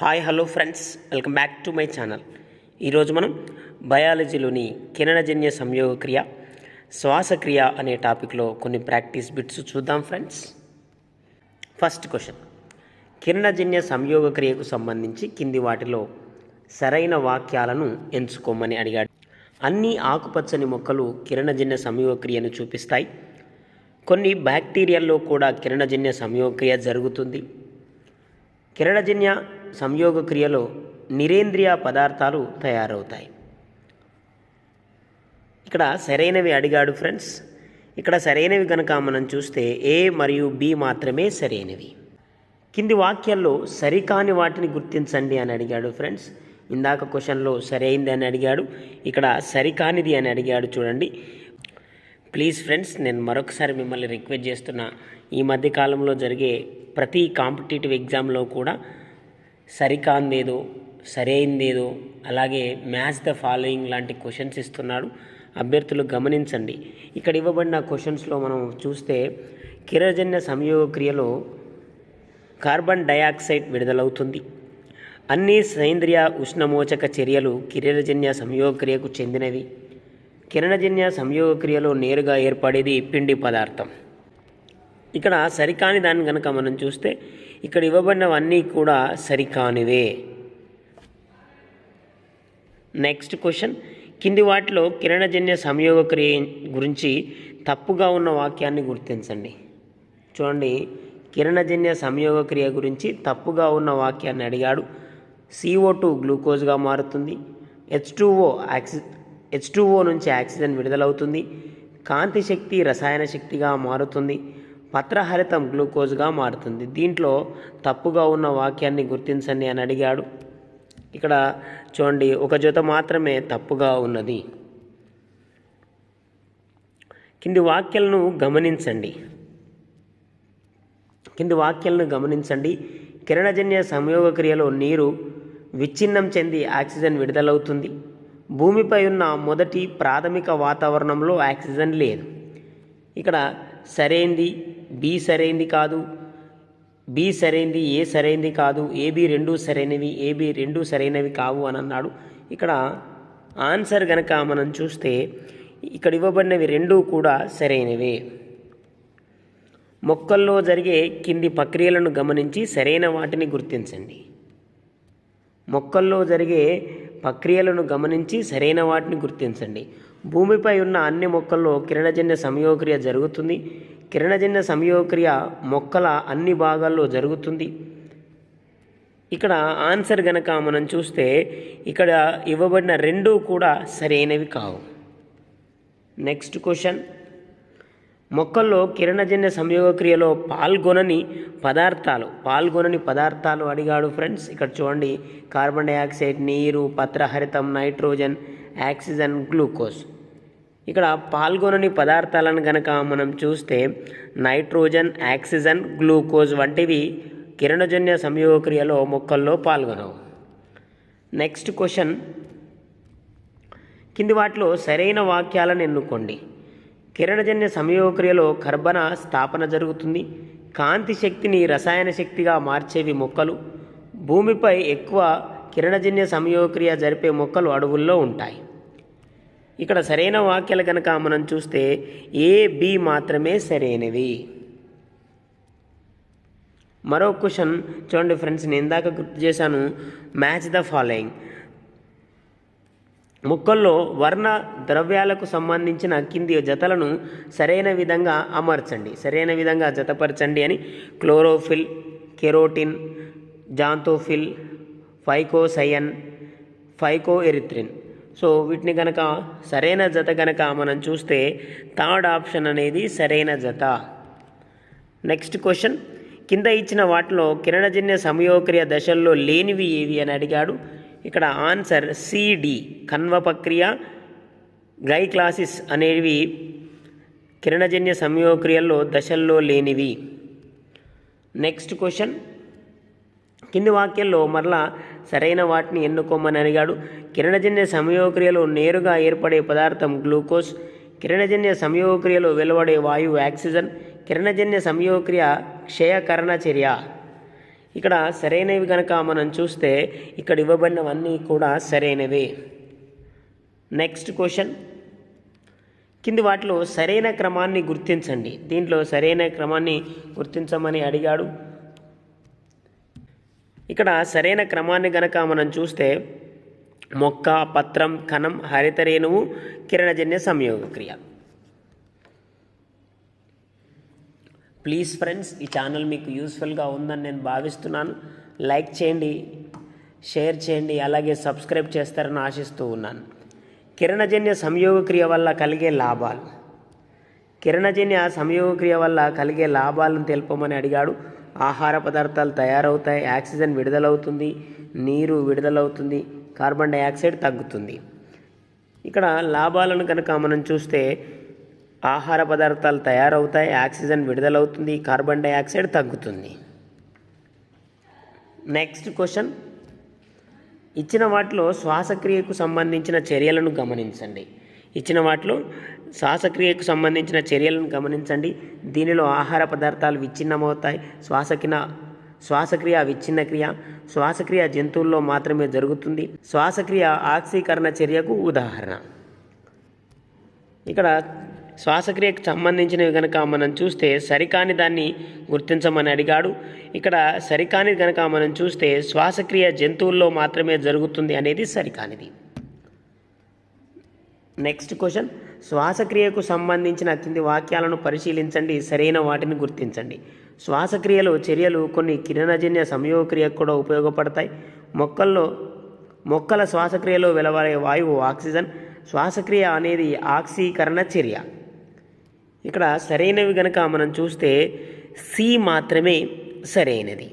Hi hello friends. Welcome back to my channel. ఈరోజు మనం బయాలజీలోని కిరణజన్య సంయోగక్రియ శ్వాసక్రియ అనే టాపిక్లో కొన్ని ప్రాక్టీస్ బిట్స్ చూద్దాం ఫ్రెండ్స్. First question. కిరణజన్య సంయోగక్రియకు సంబంధించి కింది వాటిలో సరైన వాక్యాలను ఎంచుకోమని అడిగాడు. అన్ని ఆకుపచ్చని మొక్కలు కిరణజన్య సంయోగక్రియను చూపిస్తాయి. కొన్ని బ్యాక్టీరియాల్లో కూడా కిరణజన్య సంయోగక్రియ జరుగుతుంది. కిరణజన్య సంయోగ క్రియలో నిరేంద్రియ పదార్థాలు తయారవుతాయి. ఇక్కడ సరైనవి అడిగాడు ఫ్రెండ్స్. ఇక్కడ సరైనవి కనుక మనం చూస్తే ఏ మరియు బి మాత్రమే సరైనవి. కింది వాక్యాల్లో సరికాని వాటిని గుర్తించండి అని అడిగాడు ఫ్రెండ్స్. ఇందాక క్వశ్చన్లో సరైంది అని అడిగాడు. ఇక్కడ సరికానిది అని అడిగాడు చూడండి. ప్లీజ్ ఫ్రెండ్స్ నేను మరొకసారి మిమ్మల్ని రిక్వెస్ట్ చేస్తున్నా. ఈ మధ్యకాలంలో జరిగే ప్రతి కాంపిటేటివ్ ఎగ్జామ్లో కూడా సరికాందేదో సరైందేదో అలాగే మ్యాచ్ ద ఫాలోయింగ్ లాంటి క్వశ్చన్స్ ఇస్తున్నాడు. అభ్యర్థులు గమనించండి. ఇక్కడ ఇవ్వబడిన క్వశ్చన్స్లో మనం చూస్తే కిరజన్య సంయోగ క్రియలో కార్బన్ డయాక్సైడ్ విడుదలవుతుంది. అన్ని సేంద్రియ ఉష్ణమోచక చర్యలు కిరణజన్య సంయోగక్రియకు చెందినవి. కిరణజన్య సంయోగక్రియలో నేరుగా ఏర్పడేది పిండి పదార్థం. ఇక్కడ సరికాని దాన్ని కనుక మనం చూస్తే ఇక్కడ ఇవ్వబడినవన్నీ కూడా సరికానివే. నెక్స్ట్ క్వశ్చన్ కింది వాటిలో కిరణజన్య సంయోగ క్రియ గురించి తప్పుగా ఉన్న వాక్యాన్ని గుర్తించండి. చూడండి. కిరణజన్య సంయోగ క్రియ గురించి తప్పుగా ఉన్న వాక్యాన్ని అడిగాడు. సిఓ టూ గ్లూకోజ్గా మారుతుంది. H two O oxy H two O నుంచి ఆక్సిజన్ విడుదలవుతుంది. కాంతి శక్తి రసాయన శక్తిగా మారుతుంది. పత్రహరితం గ్లూకోజ్గా మారుతుంది. దీంట్లో తప్పుగా ఉన్న వాక్యాన్ని గుర్తించండి అని అడిగాడు. ఇక్కడ చూడండి ఒక జత మాత్రమే తప్పుగా ఉన్నది. కింది వాక్యాలను గమనించండి. కింది వాక్యాలను గమనించండి. కిరణజన్య సంయోగ క్రియలో నీరు విచ్ఛిన్నం చెంది ఆక్సిజన్ విడుదలవుతుంది. భూమిపై ఉన్న మొదటి ప్రాథమిక వాతావరణంలో ఆక్సిజన్ లేదు. ఇక్కడ సరైంది బి సరైంది కాదు. బి సరైంది ఏ సరైంది కాదు. ఏబి రెండు సరైనవి ఏబి రెండు సరైనవి కావు అని అన్నాడు. ఇక్కడ ఆన్సర్ గనక మనం చూస్తే ఇక్కడ ఇవ్వబడినవి రెండు కూడా సరైనవే. మొక్కల్లో జరిగే కింది ప్రక్రియలను గమనించి సరైన వాటిని గుర్తించండి. మొక్కల్లో జరిగే ప్రక్రియలను గమనించి సరైన వాటిని గుర్తించండి. భూమిపై ఉన్న అన్ని మొక్కల్లో కిరణజన్య సంయోగక్రియ జరుగుతుంది. కిరణజన్య సంయోగక్రియ మొక్కల అన్ని భాగాల్లో జరుగుతుంది. ఇక్కడ ఆన్సర్ గనక మనం చూస్తే ఇక్కడ ఇవ్వబడిన రెండు కూడా సరైనవి కావు. Next question. మొక్కల్లో కిరణజన్య సంయోగక్రియలో పాల్గొనని పదార్థాలు పాల్గొనని పదార్థాలు అడిగాడు ఫ్రెండ్స్. ఇక్కడ చూడండి కార్బన్ డైఆక్సైడ్ నీరు పత్రహరితం నైట్రోజన్ ఆక్సిజన్ గ్లూకోజ్. ఇక్కడ పాల్గొనని పదార్థాలను గనక మనం చూస్తే నైట్రోజన్ ఆక్సిజన్ గ్లూకోజ్ వంటివి కిరణజన్య సంయోగక్రియలో మొక్కల్లో పాల్గొనవు. Next question. కింది వాటిలో సరైన వాక్యాలను ఎన్నుకోండి. కిరణజన్య సంయోగక్రియలో కర్బన స్థాపన జరుగుతుంది. కాంతి శక్తిని రసాయన శక్తిగా మార్చేవి మొక్కలు. భూమిపై ఎక్కువ కిరణజన్య సంయోగక్రియ జరిపే మొక్కలు అడవుల్లో ఉంటాయి. ఇక్కడ సరైన వాక్యాలు కనుక మనం చూస్తే ఏ బి మాత్రమే సరైనవి. మరో క్వశ్చన్ చూడండి ఫ్రెండ్స్ నేను ఇందాక గుర్తు చేశాను మ్యాచ్ ద ఫాలోయింగ్. ముక్కల్లో వర్ణ ద్రవ్యాలకు సంబంధించిన కింది జతలను సరైన విధంగా అమర్చండి. సరైన విధంగా జతపరచండి అని chlorophyll carotene xanthophyll phycocyanin phycoerythrin so వీటిని కనుక సరైన జత కనుక మనం చూస్తే థర్డ్ ఆప్షన్ అనేది సరైన జత. నెక్స్ట్ క్వశ్చన్ కింద ఇచ్చిన వాటిలో కిరణజన్య సమయోక్రియ దశల్లో లేనివి ఏవి అని అడిగాడు. ఇక్కడ ఆన్సర్ సిడి కన్వ ప్రక్రియ గ్లైక్లాసిస్ అనేవి కిరణజన్య సమయోక్రియల్లో దశల్లో లేనివి. నెక్స్ట్ క్వశ్చన్ కింది వాక్యంలో మరలా సరైన వాటిని ఎన్నుకోమని అడిగాడు. కిరణజన్య సంయోగక్రియలో నేరుగా ఏర్పడే పదార్థం గ్లూకోజ్. కిరణజన్య సంయోగక్రియలో వెలువడే వాయువు ఆక్సిజన్. కిరణజన్య సంయోగక్రియ క్షయకరణ చర్య. ఇక్కడ సరైనవి కనుక మనం చూస్తే ఇక్కడ ఇవ్వబడినవన్నీ కూడా సరైనవే. నెక్స్ట్ క్వశ్చన్ కింది వాటిలో సరైన క్రమాన్ని గుర్తించండి. దీంట్లో సరైన క్రమాన్ని గుర్తించమని అడిగాడు. ఇక్కడ సరైన క్రమాన్ని గనక మనం చూస్తే మొక్క పత్రం కణం హరితరేణువు కిరణజన్య సంయోగ క్రియ. ప్లీజ్ ఫ్రెండ్స్ ఈ ఛానల్ మీకు యూస్ఫుల్గా ఉందని నేను భావిస్తున్నాను. లైక్ చేయండి షేర్ చేయండి అలాగే సబ్స్క్రైబ్ చేస్తారని ఆశిస్తూ ఉన్నాను. కిరణజన్య సంయోగ క్రియ వల్ల కలిగే లాభాలు. కిరణజన్య సంయోగ క్రియ వల్ల కలిగే లాభాలను తెలుపమని అడిగాడు. ఆహార పదార్థాలు తయారవుతాయి ఆక్సిజన్ విడుదలవుతుంది నీరు విడుదలవుతుంది కార్బన్ డైఆక్సైడ్ తగ్గుతుంది. ఇక్కడ లాభాలను కనుక మనం చూస్తే ఆహార పదార్థాలు తయారవుతాయి ఆక్సిజన్ విడుదలవుతుంది కార్బన్ డైఆక్సైడ్ తగ్గుతుంది. Next question. ఇచ్చిన వాటిలో శ్వాసక్రియకు సంబంధించిన చర్యలను గమనించండి. ఇచ్చిన వాటిలో శ్వాసక్రియకు సంబంధించిన చర్యలను గమనించండి. దీనిలో ఆహార పదార్థాలు విచ్ఛిన్నమవుతాయి. శ్వాసకిన శ్వాసక్రియ విచ్ఛిన్న క్రియ శ్వాసక్రియ జంతువుల్లో మాత్రమే జరుగుతుంది. శ్వాసక్రియ ఆక్సీకరణ చర్యకు ఉదాహరణ. ఇక్కడ శ్వాసక్రియకు సంబంధించినవి కనుక మనం చూస్తే సరికాని దాన్ని గుర్తించమని అడిగాడు. ఇక్కడ సరికాని కనుక మనం చూస్తే శ్వాసక్రియ జంతువుల్లో మాత్రమే జరుగుతుంది అనేది సరికానిది. నెక్స్ట్ క్వశ్చన్ శ్వాసక్రియకు సంబంధించిన కింది వాక్యాలను పరిశీలించండి. సరైన వాటిని గుర్తించండి. శ్వాసక్రియలో చర్యలు కొన్ని కిరణజన్య సంయోగక్రియకు కూడా ఉపయోగపడతాయి. మొక్కల్లో మొక్కల శ్వాసక్రియలో వెలువడే వాయువు ఆక్సిజన్. శ్వాసక్రియ అనేది ఆక్సీకరణ చర్య. ఇక్కడ సరైనవి గనక మనం చూస్తే సి మాత్రమే సరైనది.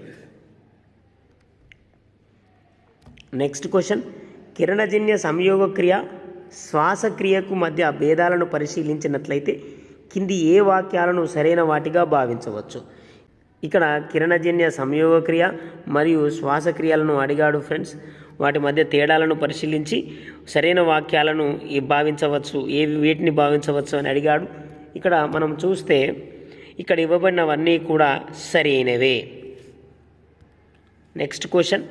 నెక్స్ట్ క్వశ్చన్ కిరణజన్య సంయోగక్రియ శ్వాసక్రియకు మధ్య భేదాలను పరిశీలించినట్లయితే కింది ఏ వాక్యాలను సరైన వాటిగా భావించవచ్చు? ఇక్కడ కిరణజన్య సంయోగక్రియ మరియు శ్వాసక్రియలను అడిగాడు ఫ్రెండ్స్. వాటి మధ్య తేడాలను పరిశీలించి సరైన వాక్యాలను భావించవచ్చు ఏవి వీటిని భావించవచ్చు అని అడిగాడు. ఇక్కడ మనం చూస్తే ఇక్కడ ఇవ్వబడినవన్నీ కూడా సరైనవే. Next question.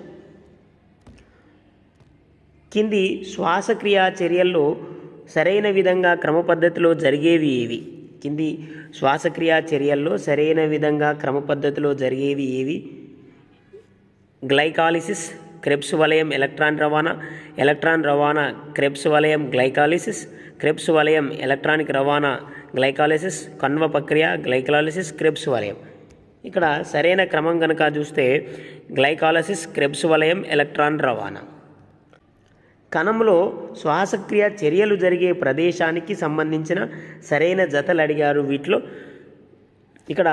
కింది శ్వాసక్రియ చర్యల్లో సరైన విధంగా క్రమ పద్ధతిలో జరిగేవి ఏవి? కింది శ్వాసక్రియ చర్యల్లో సరైన విధంగా క్రమ పద్ధతిలో జరిగేవి ఏవి? గ్లైకాలిసిస్ క్రెబ్స్ వలయం ఎలక్ట్రాన్ రవాణా ఎలక్ట్రాన్ రవాణా క్రెబ్స్ వలయం గ్లైకాలిసిస్ క్రెబ్స్ వలయం ఎలక్ట్రానిక్ రవాణా గ్లైకాలిసిస్ కన్వ ప్రక్రియ గ్లైకాలిసిస్ క్రెబ్స్ వలయం. ఇక్కడ సరైన క్రమం కనుక చూస్తే గ్లైకాలసిస్ క్రెబ్స్ వలయం ఎలక్ట్రాన్ రవాణా. కణంలో శ్వాసక్రియ చర్యలు జరిగే ప్రదేశానికి సంబంధించిన సరైన జతలు అడిగారు వీటిలో. ఇక్కడ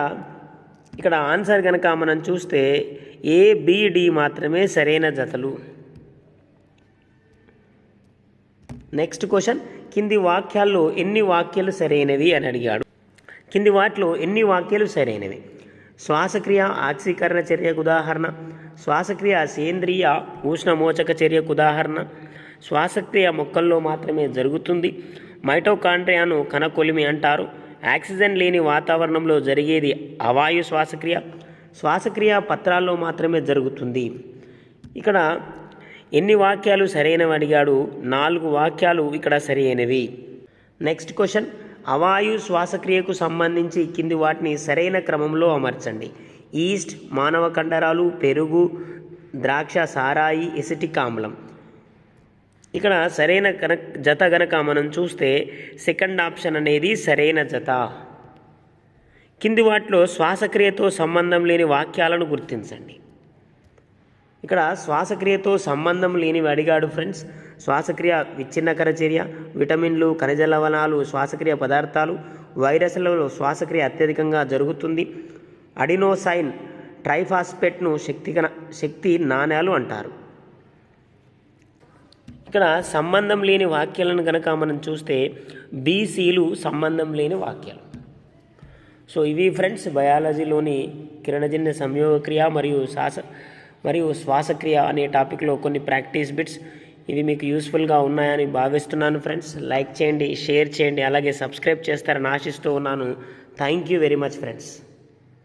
ఇక్కడ ఆన్సర్ కనుక మనం చూస్తే ఏ బిడి మాత్రమే సరైన జతలు. నెక్స్ట్ క్వశ్చన్ కింది వాక్యాల్లో ఎన్ని వాక్యాలు సరైనవి అని అడిగాడు. కింది వాటిలో ఎన్ని వాక్యాలు సరైనవి? శ్వాసక్రియ ఆక్సీకరణ చర్యకు ఉదాహరణ. శ్వాసక్రియ సేంద్రియ ఉష్ణమోచక చర్యకు ఉదాహరణ. శ్వాసక్రియ మొక్కల్లో మాత్రమే జరుగుతుంది. మైటోకాండ్రియాను కణకొలిమి అంటారు. ఆక్సిజన్ లేని వాతావరణంలో జరిగేది అవాయు శ్వాసక్రియ. శ్వాసక్రియ పత్రాల్లో మాత్రమే జరుగుతుంది. ఇక్కడ ఎన్ని వాక్యాలు సరైనవి అడిగాడు? నాలుగు వాక్యాలు ఇక్కడ సరైనవి. Next question. అవాయు శ్వాసక్రియకు సంబంధించి కింది వాటిని సరైన క్రమంలో అమర్చండి. ఈస్ట్ మానవ కండరాలు పెరుగు ద్రాక్ష సారాయి ఎసిటిక్ ఆమ్లం. ఇక్కడ సరైన కన జత గనక మనం చూస్తే సెకండ్ ఆప్షన్ అనేది సరైన జత. కింది వాటిలో శ్వాసక్రియతో సంబంధం లేని వాక్యాలను గుర్తించండి. ఇక్కడ శ్వాసక్రియతో సంబంధం లేనివి అడిగాడు ఫ్రెండ్స్ శ్వాసక్రియ విచ్ఛిన్నకర చర్య విటమిన్లు ఖనిజ లవణాలు శ్వాసక్రియ పదార్థాలు వైరస్లలో శ్వాసక్రియ అత్యధికంగా జరుగుతుంది. అడినోసైన్ ట్రైఫాస్పేట్ను శక్తి శక్తి నాణ్యాలు అంటారు. ఇక్కడ సంబంధం లేని వాక్యాలను కనుక మనం చూస్తే బీసీలు సంబంధం లేని వాక్యాలు. సో ఇవి ఫ్రెండ్స్ బయాలజీలోని కిరణజన్య సంయోగక్రియ మరియు శ్వాస మరియు శ్వాసక్రియ అనే టాపిక్లో కొన్ని ప్రాక్టీస్ బిట్స్ ఇవి మీకు యూస్ఫుల్గా ఉన్నాయని భావిస్తున్నాను ఫ్రెండ్స్. లైక్ చేయండి షేర్ చేయండి అలాగే సబ్స్క్రైబ్ చేస్తారని ఆశిస్తూ ఉన్నాను. Thank you very much friends.